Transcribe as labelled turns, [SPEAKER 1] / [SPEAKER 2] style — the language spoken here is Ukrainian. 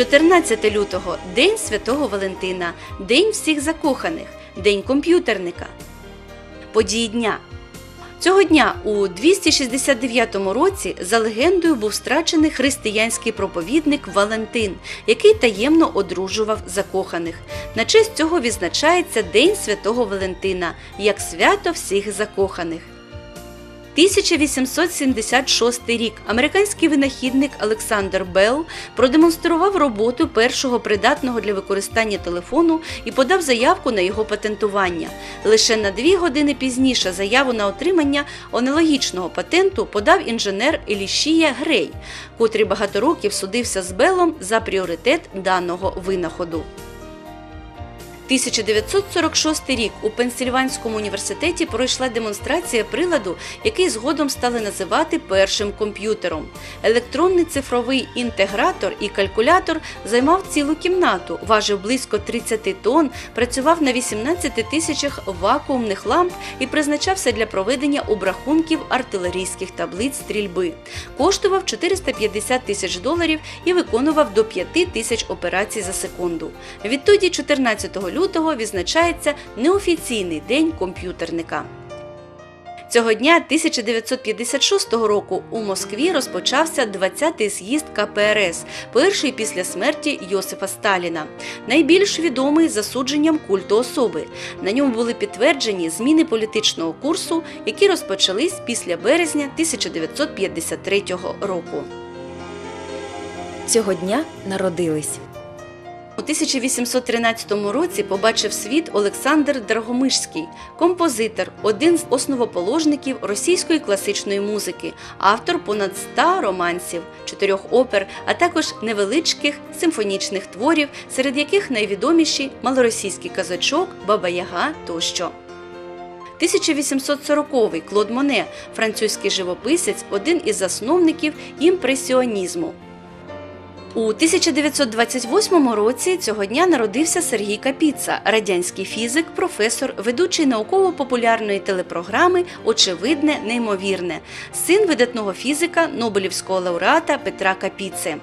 [SPEAKER 1] 14 лютого День Святого Валентина, День всіх закоханих, День комп'ютерника. Події дня. Цього дня у 269 році за легендою був страчений християнський проповідник Валентин, який таємно одружував закоханих. На честь цього відзначається День Святого Валентина як свято всіх закоханих. 1876 рік американський винахідник Олександр Белл продемонстрував роботу першого придатного для використання телефону і подав заявку на його патентування. Лише на дві години пізніше заяву на отримання аналогічного патенту подав інженер Елішія Грей, котрий багато років судився з Беллом за пріоритет даного винаходу. 1946 рік у Пенсільванському університеті пройшла демонстрація приладу, який згодом стали називати першим комп'ютером. Електронний цифровий інтегратор і калькулятор займав цілу кімнату, важив близько 30 тонн, працював на 18 тисячах вакуумних ламп і призначався для проведення обрахунків артилерійських таблиць стрільби. Коштував 450 тисяч доларів і виконував до 5 тисяч операцій за секунду. Відтоді, 14 лютого, відзначається неофіційний день комп'ютерника. Цього дня 1956 року у Москві розпочався 20-й з'їзд КПРС, перший після смерті Йосифа Сталіна. Найбільш відомий засудженням культу особи. На ньому були підтверджені зміни політичного курсу, які розпочались після березня 1953 року.
[SPEAKER 2] Цього дня народились
[SPEAKER 1] У 1813 році побачив світ Олександр Драгомишський, композитор, один з основоположників російської класичної музики, автор понад 100 романсів, чотирьох опер, а також невеличких симфонічних творів, серед яких найвідоміші малоросійський казачок, Баба Яга тощо. 1840-й Клод Моне, французький живописець, один із засновників імпресіонізму. У 1928 році цього дня народився Сергій Капіца, радянський фізик, професор, ведучий науково-популярної телепрограми Очевидне, неймовірне, син видатного фізика Нобелівського лауреата Петра Капіце.